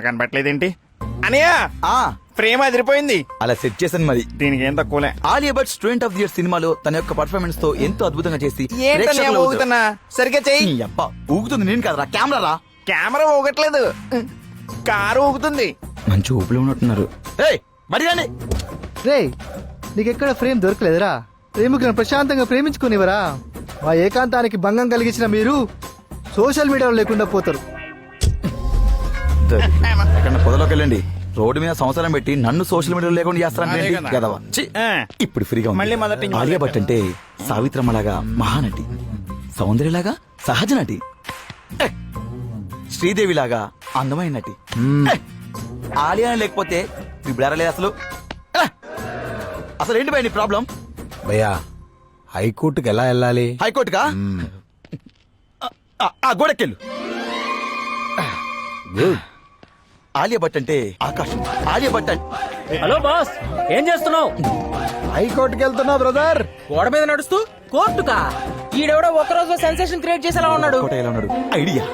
కనపట్లేదేంటి? అనయ్య! ఆ. ఫ్రేమ్ అదిరిపోయింది. అలా సెట్ చేశాను మరి. దీనికి ఏం తక్కువలే. Alia Bhatt student of the year సినిమాలో తన యొక్క పర్ఫార్మెన్స్తో ఎంతో అద్భుతంగా చేసి ప్రేక్షకుల ఊగుతున్నా? సరిగ్గా చెయ్యి. నీ అబ్బా ఊగుతుంది నేను కదరా కెమెరా రా. కెమెరా ఊగట్లేదు. కారు ఊగుతుంది. మంచి ఊపిలో ఉన్నట్టున్నారు. ఏయ్ మరి రండి రే నీకెక్కడ ఫ్రేమ్ దొరకలేదురా? ప్రేమికులను ప్రశాంతంగా ప్రేమించుకునేవరా? మా ఏకాంతానికి భంగం కలిగించిన మీరు సోషల్ మీడియాలో లేకుండా పోతారు. ఎక్కడ పొదలోకి వెళ్ళండి. రోడ్డు మీద సంవత్సరం పెట్టి నన్ను సోషల్ మీడియాలో లేకుండా. చేస్తారంటే ఆ. ఇప్పుడు ఫ్రీగా ఉంది. మళ్ళీ ఆలియా భట్ అంటే సావిత్రమ్మలాగా మహానటి. సౌందర్యలాగా సహజ నటి. శ్రీదేవిలాగా అందమైన నటి. ఆలియా లేకపోతే ఇప్పుడు లేదు అసలు. అసలు ఏంటి భయ నీ ప్రాబ్లం భయ్యా హైకోర్టుకి ఎలా వెళ్ళాలి? హైకోర్టుగా ఆ, ఆ, ఆ గోడకెళ్ళు ఆలియా భట్ అంటే ఆకాశం. ఆలియా భట్ అంటే హలో బాస్ ఏం చేస్తున్నావు? హైకోర్టుకి వెళ్తున్నా బ్రదర్. గోడ మీద నడుస్తూ కోర్టుకా? ఈడెవడో ఒక రోజు సెన్సేషన్ క్రియేట్ చేసేలా ఉన్నాడు. ఎలా ఉన్నాడు? ఐడియా.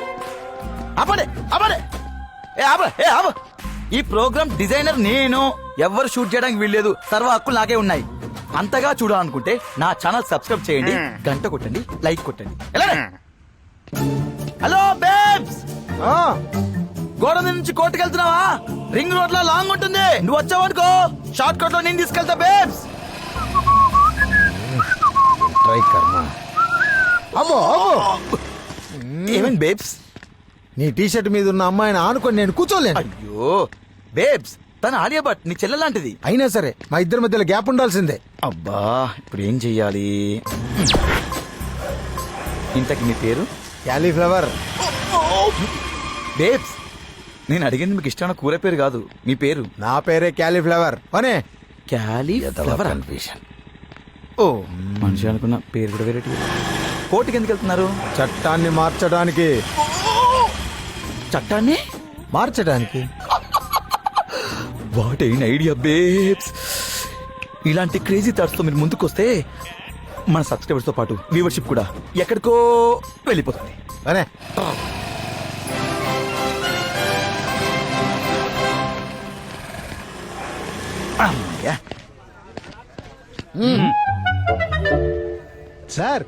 ఆపడే ఆపడే ఏ ఆప ఏ ఆప. ఈ ప్రోగ్రామ్ డిజైనర్ నేను. ఎవ్వరు షూట్ చేయడానికి వీల్లేదు. సర్వ హక్కులు నాకే ఉన్నాయి. అంతగా చూడాలనుకుంటే నా ఛానల్ సబ్స్క్రైబ్ చేయండి గంట కొట్టండి లైక్ కొట్టండి. ఎలానే? హలో గోడ మీద నుంచి కోర్టుకు వెళ్తున్నావా? రింగ్ రోడ్లో లాంగ్ ఉంటుంది. నువ్వు వచ్చావనుకో షార్ట్ కట్లో నేను తీసుకెళ్తా బేబ్స్ ట్రై కర్మ అమ్మో అమ్మో. ఏమేం బేబ్స్ నీ టీ షర్ట్ మీద ఉన్న అమ్మాయిని ఆనుకొని నేను కూర్చోలేను. అయ్యో బేబ్స్ తన ఆలియా భట్ నీ చెల్లె లాంటిది. అయినా సరే మా ఇద్దరి మధ్యలో గ్యాప్ ఉండాల్సిందే. అబ్బా ఇప్పుడు ఏం చెయ్యాలి? ఇంతకి మీ పేరు? క్యాలీఫ్లవర్ బేబ్స్ నేను అడిగింది మీకు ఇష్టమైన కూర పేరు కాదు. మీ పేరు? నా పేరే క్యాలీఫ్లవర్. అనే క్యాలీ ఫ్లవర్ ఓ. మనిషి అనుకున్న పేరు కూడా వేరే. కోర్టుకి ఎందుకు వెళ్తున్నారు? చట్టాన్ని మార్చడానికి. చట్టాన్ని? మార్చడానికి. వాట్ అయిన ఐడియా బేబ్స్ ఇలాంటి క్రేజీ థాట్స్తో మీరు ముందుకొస్తే మన సబ్స్క్రైబర్స్తో పాటు వ్యూవర్షిప్ కూడా ఎక్కడికో వెళ్ళిపోతుంది. అనే సార్.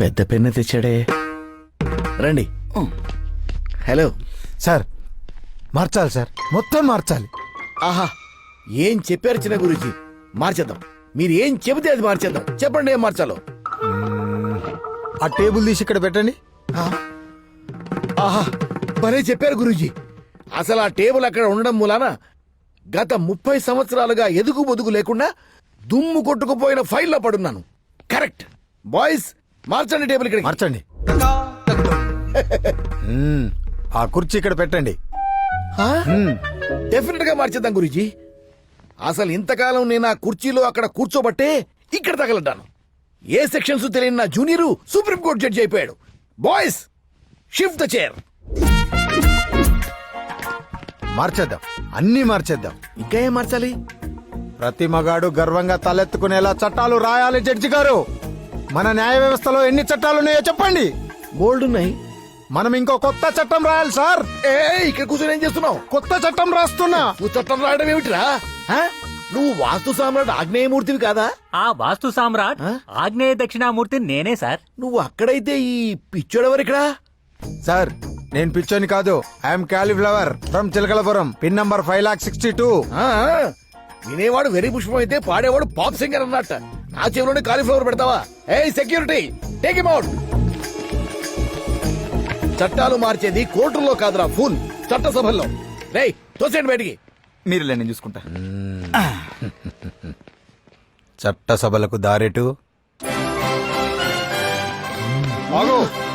పెద్ద పెన్ను తెచ్చాడే. రండి. హలో. సార్ మార్చాలి సార్. మొత్తం మార్చాలి. ఆహా ఏం చెప్పారు చిన్న గురుజీ? మార్చేద్దాం. మీరు ఏం చెబితే అది మార్చేద్దాం. చెప్పండి ఏం మార్చాలో. ఆ టేబుల్ తీసి ఇక్కడ పెట్టండి. ఆహా భలే చెప్పారు గురూజీ. అసలు ఆ టేబుల్ అక్కడ ఉండడం మూలాన? గత ముప్పై సంవత్సరాలుగా ఎదుగు బొదుగు లేకుండా దుమ్ము కొట్టుకుపోయిన ఫైల్లో పడున్నాను. కరెక్ట్ బాయ్స్ మార్చండి టేబుల్ ఇక్కడ మార్చండి. మ్మ్. ఆ కుర్చీ ఇక్కడ పెట్టండి. డెఫినెట్గా మార్చేద్దాం గురూజీ. అసలు ఇంతకాలం నేను ఆ కుర్చీలో అక్కడ కూర్చోబట్టే ఇక్కడ తగలడ్డాను. ఏ సెక్షన్స్ తెలియని నా జూనియరు సుప్రీంకోర్టు జడ్జి అయిపోయాడు. బాయ్స్ షిఫ్ట్ ద చైర్ మార్చేద్దాం. అన్నీ మార్చేద్దాం. ఇంకా ఏం మార్చాలి? ప్రతి మగాడు గర్వంగా తలెత్తుకునేలా చట్టాలు రాయాలి జడ్జి గారు. మన న్యాయ వ్యవస్థలో ఎన్ని చట్టాలు ఉన్నాయో చెప్పండి. బోల్డ్ ఉన్నాయి. మనం ఇంకో కొత్త చట్టం రాయాలి సార్. ఏ ఇక్కడ కూర్చొని ఏం చేస్తున్నావు? కొత్త చట్టం రాస్తున్నా. నువ్వు చట్టం రాయడం ఏమిటిరా? నువ్వు వాస్తు సామ్రాట్ ఆగ్నేయమూర్తివి కాదా? ఆ వాస్తు సామ్రాట్ ఆగ్నేయ దక్షిణామూర్తి నేనే సార్. నువ్వు అక్కడైతే ఈ పిచ్చోడెవరు ఇక్కడ సార్ నేను పిచ్చోని కాదు. I am cauliflower from Chilakalapuram pin number five lakh sixty two వినేవాడు వెరీ పుష్పం అయితే పాడేవాడు పాప్ సింగర్ అన్నట్ట. నా చెవిలోనే కాలీఫ్లవర్ పెడతావా? ఏ సెక్యూరిటీ టేక్ ఇమ్ అవుట్ చట్టాలు మార్చేది కోర్టుల్లో కాదురా ఫుల్. చట్టసభల్లో. రేయ్ తోసేయండి బయటికి. మీరు నేను చూసుకుంటా. చట్టసభలకు దారెటు. లోపలికి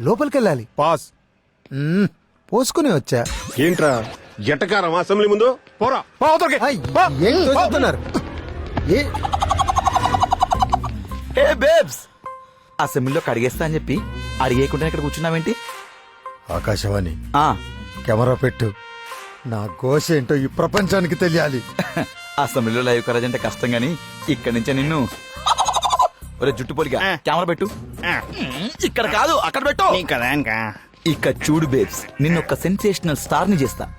వెళ్ళాలి పాస్. పోసుకుని వచ్చా. ఏంట్రా? జటకారం అసెంబ్లీ ముందు? పోరా. పో అవతలకి. ఐ, ఏం తోస్తున్నారు ఏ? ఏ బేబ్స్! అసెంబ్లీలో కడిగేస్తా అని చెప్పి అడిగేయకుండా ఇక్కడ కూర్చున్నావేంటి? ఆకాశవాణి ఆ. కెమెరా పెట్టు. నా ఘోష ఏంటో ఈ ప్రపంచానికి తెలియాలి. అసెంబ్లీలో లైవ్ కరేజ్ అంటే కష్టం గాని ఇక్కడి నుంచే నిన్ను ఒరే జుట్టు పొలిగా ఆ. కెమెరా పెట్టు. ఇక్కడ కాదు అక్కడ పెట్టు. కదా ఇంకా. ఇక చూడు బేబ్స్. నిన్నొక్క సెన్సేషనల్ స్టార్ని చేస్తా.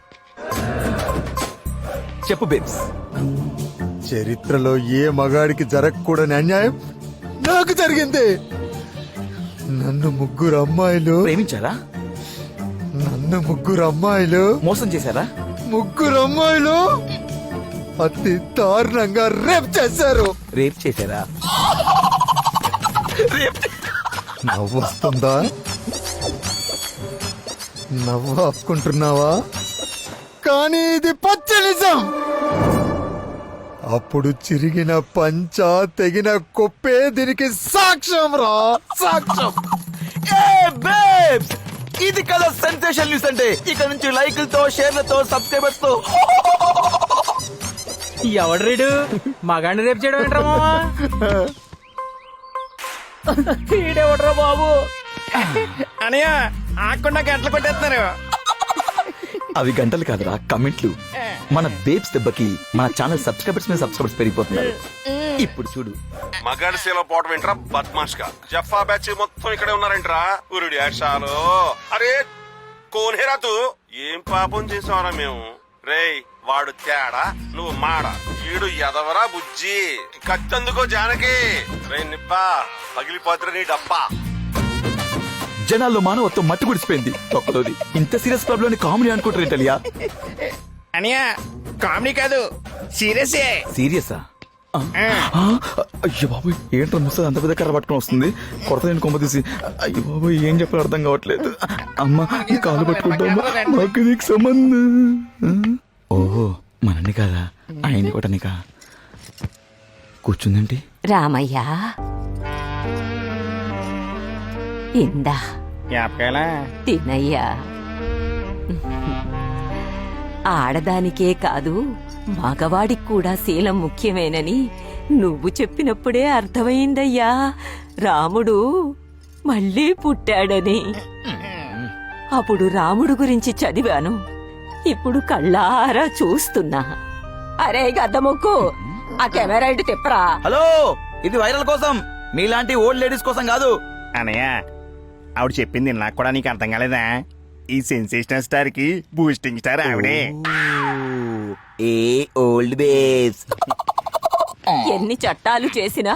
చెప్పు బేబ్స్. చరిత్రలో ఏ మగాడికి జరగకూడని అన్యాయం నాకు జరిగింది. నన్ను ముగ్గురు అమ్మాయిలు ప్రేమించారా? నన్ను ముగ్గురు అమ్మాయిలు మోసం చేశారా? ముగ్గురు అమ్మాయిలు అతి దారుణంగా రేప్ చేశారు. రేప్ చేశారా? నవ్వు వస్తుందా? నవ్వు ఆపుకుంటున్నావా? కానీ ఇది పచ్చ నిజం! అప్పుడు చిరిగిన పంచ తెగిన కుప్పే దీనికి సాక్ష్యం రా! సాక్ష్యం! ఏ బేబ్స్ ఇది కదా సెన్సేషన్ న్యూస్ అంటే ఇక నుంచి లైకులతో షేర్లతో సబ్స్క్రైబర్స్తో ఎవడు రీడు? మగాడిని రేపు చేయడం ఏంట్రా మావా ఈడెవడ్రా బాబు? అనయ్య ఆకుండా గంటలు కొట్టేస్తున్నారు. అవి గంటలు కాదురా కమెంట్లు. మన బేబ్స్ దెబ్బకి మన ఛానల్ సబ్స్క్రైబర్స్ మీద సబ్స్క్రైబర్స్ పెరిగిపోతున్నారు. ఇప్పుడు చూడు. మగాడి సేలో పోవటం ఏంట్రా బద్మాష్గా జఫా బ్యాచ్ మొత్తం ఇక్కడే ఉన్నారంట్రా? ఉరుడి యాషాలు అరే కోనేరా తూ ఏం పాపం చేసావరా మేము? రేయ్ వాడు తేడా నువ్వు మాడ. ఈడు ఎదవరా బుజ్జి. కత్తందుకో జానకి. రే నిబ్బా పగిలిపోతురా నీ డబ్బా. జనాల్లో మానవత్వం మట్టి గుడిచిపోయింది ఒక్కలోది ఇంత సీరియస్ క్లబ్లోని కామెడీ అనుకుంటారు ఇటలియా అనయ్య కామెడీ కాదు సీరియసే. సీరియసా? అయ్యో బాబు ఏంటో ముసలి అంత పెద్ద కర్ర పట్టుకొని వస్తుంది? కొరత నేను కొమ్మ తీసి. అయ్యో బాబు ఏం చెప్పాలో అర్థం కావట్లేదు. అమ్మా ఈ కాలు పట్టుకుంటామా? మాకు నీకు సంబంధం. ఓహో మనని కాదా? ఆయన్ని కొట్టనికా కూర్చుందండి రామయ్య. ఇందా. జ్ఞాపకాలా? తినయ్యా. ఆడదానికే కాదు మగవాడికి కూడా శీలం ముఖ్యమేనని నువ్వు చెప్పినప్పుడే అర్థమైందయ్యా. రాముడు మళ్ళీ పుట్టాడని. అప్పుడు రాముడు గురించి చదివాను. ఇప్పుడు కళ్ళారా చూస్తున్నా. అరే గద్దముక్కు ఆ కెమెరా ఇటు తిప్పరా. హలో ఇది వైరల్ కోసం. మీలాంటి ఓల్డ్ లేడీస్ కోసం కాదు. అనయ్య ఆవిడ చెప్పింది నాకు కూడా నీకు అర్థం కాలేదా? ఈ సెన్సేషనల్ స్టార్కి బూస్టింగ్ స్టార్ ఆవిడే. ఏ ఓల్డ్ బేబ్స్ ఎన్ని చట్టాలు చేసినా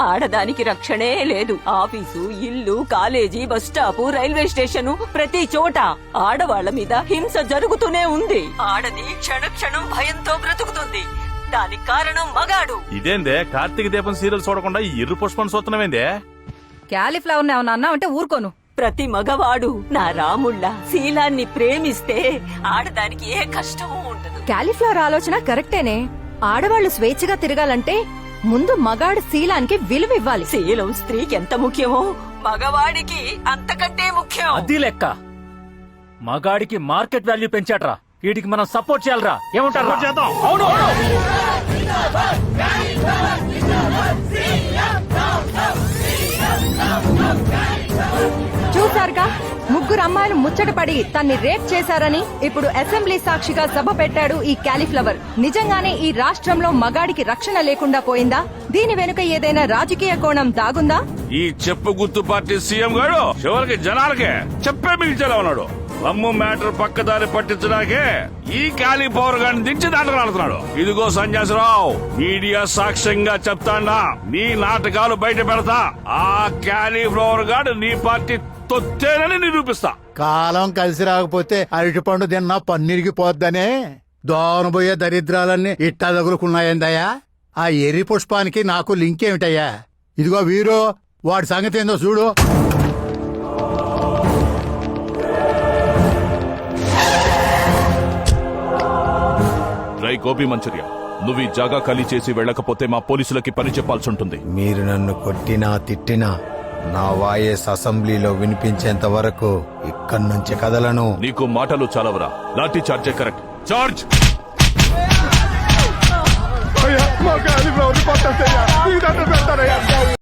ఆడదానికి రక్షణే లేదు. ఆఫీసు ఇల్లు college bus stop railway station ప్రతి చోట ఆడవాళ్ళ మీద హింస జరుగుతూనే ఉంది. ఆడది క్షణ క్షణం భయంతో బ్రతుకుతుంది. దానికి కారణం మగాడు. ఇదేందే? కార్తీక దీపం సీరియల్ చూడకుండా ఈ ఇర్రు పుష్పం చూస్తున్నామేందే క్యాలీఫ్లవర్ ఏమన్నా అన్నా అంటే ఊరుకోను. ప్రతి మగవాడు నా రాముళ్ళ శీలాన్ని ప్రేమిస్తే ఆడదానికి ఏ కష్టమూ ఉండదు. క్యాలీఫ్లవర్ ఆలోచన కరెక్టేనే. ఆడవాళ్ళు స్వేచ్ఛగా తిరగాలంటే ముందు మగాడు శీలానికి విలువ ఇవ్వాలి శీలం స్త్రీకి ఎంత ముఖ్యమో? మగవాడికి అంతకంటే ముఖ్యం. అది లెక్క. మగాడికి మార్కెట్ వాల్యూ పెంచాడ్రా. వీటికి మనం సపోర్ట్ చేయాలరా. ఏమంటారు? చేద్దాం. అవును ముగ్గురు అమ్మాయిలు ముచ్చటపడి తన్ని రేప్ చేశారని ఇప్పుడు అసెంబ్లీ సాక్షిగా సభ పెట్టాడు ఈ క్యాలీఫ్లవర్. నిజంగానే ఈ రాష్ట్రంలో మగాడికి రక్షణ లేకుండా పోయిందా? దీని వెనుక ఏదైనా రాజకీయ కోణం దాగుందా? ఈ చెప్పు గుర్తు పార్టీ సీఎం గారు చివరికి జనాలకే చెప్పే మిగిల్చేలా ఉన్నాడు. అమ్ము మ్యాటర్ పక్కదారి పట్టించడానికే ఈ ఖాళీ పవర్ గాని దించి దాటలాడుతున్నాడు ఇదిగో సంజాసరావు మీడియా సాక్ష్యంగా చెప్తాండా నీ నాటకాలు బయట పెడతా ఆ క్యాలీఫ్లవర్ గాడు నీ పార్టీ తొత్తేనని నిరూపిస్తా. కాలం కలిసి రాకపోతే అరటిపండు తిన్నా పన్నీరికి పోద్దనే దోనబోయే దరిద్రాలన్నీ ఇట్టా తగులుకున్నాయందయ్యా. ఆ ఎర్రి పుష్పానికి నాకు లింక్ ఏమిటయ్యా? ఇదిగో వీరు వాడి సంగతి ఏందో చూడు. రై గోపి మంచూరియా నువ్వు ఈ జాగా ఖాళీ చేసి వెళ్ళకపోతే మా పోలీసులకి పని చెప్పాల్సి ఉంటుంది. మీరు నన్ను కొట్టినా తిట్టినా నా వాయేస్ అసెంబ్లీలో వినిపించేంత వరకు ఇక్కడి నుంచి కదలను. నీకు మాటలు చాలవరా? లాఠీ చార్జే కరెక్ట్. చార్జ్! మా గాలి పట్టేయ్యా